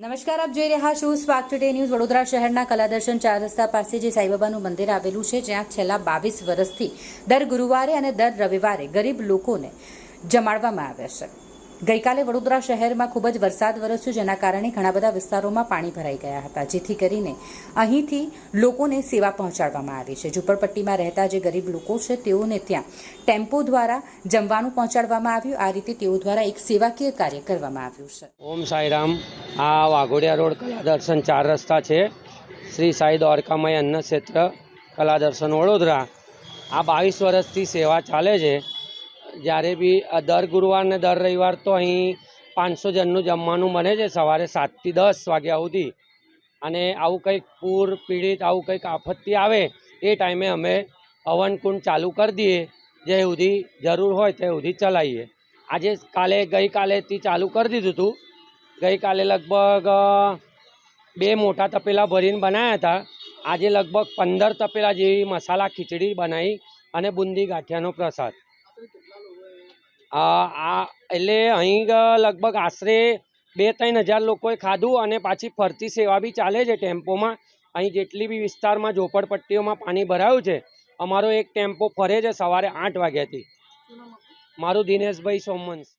નમસ્કાર, આપ જોઈ રહ્યા છો સ્વાગ ટુડે ન્યૂઝ વડોદરા શહેરના કલાદર્શન ચાર રસ્તા પાસે જે સાઈબાબાનું મંદિર આવેલું છે, જ્યાં છેલ્લા બાવીસ વર્ષથી દર ગુરુવારે અને દર રવિવારે ગરીબ લોકોને જમાડવામાં આવે છે. ગઈકાલે વડોદરા શહેરમાં ખૂબ જ વરસાદ વરસ્યો, જેના કારણે ઘણા બધા વિસ્તારોમાં પાણી ભરાઈ ગયા હતા, જેથી કરીને અહીંથી લોકોને સેવા પહોંચાડવામાં આવી છે. ઝૂંપડપટ્ટીમાં રહેતા જે ગરીબ લોકો છે, તેઓને ત્યાં ટેમ્પો દ્વારા જમવાનું પહોંચાડવામાં આવ્યું. આ રીતે તેઓ દ્વારા એક સેવાકીય કાર્ય કરવામાં આવ્યું છે. ઓમ સાઈરામ આ વાઘોડિયા રોડ કલા દર્શન ચાર રસ્તા છે. શ્રી સાઈ દ્વારકામય અન્ન ક્ષેત્ર કલા દર્શન વડોદરા. આ બાવીસ વર્ષથી સેવા ચાલે છે. જ્યારે બી દર ગુરુવાર ને દર રવિવાર તો અહીં પાંચસો જણનું જમવાનું બને છે. સવારે સાતથી દસ વાગ્યા સુધી. અને આવું કંઈક પૂર, પીડિત, આવું કંઈક આફત્તિ આવે એ ટાઈમે અમે હવનકુંડ ચાલુ કરી દઈએ. જે સુધી જરૂર હોય તે સુધી ચલાવીએ. આજે કાલે ગઈકાલેથી ચાલુ કરી દીધું હતું ગઈકાલે લગભગ બે મોટા તપેલા ભરીને બનાવ્યા હતા. આજે લગભગ પંદર તપેલા જેવી મસાલા ખીચડી બનાવી અને બુંદી ગાંઠિયાનો પ્રસાદ. આ એટલે અહીં લગભગ આશરે બે ત્રણ હજાર લોકોએ ખાધું અને પાછી ફરતી સેવા બી ચાલે છે ટેમ્પોમાં. અહીં જેટલી બી વિસ્તારમાં ઝોપડપટ્ટીઓમાં પાણી ભરાયું છે, અમારો એક ટેમ્પો ફરે છે સવારે આઠ વાગ્યાથી. મારું દિનેશભાઈ સોમવંશ.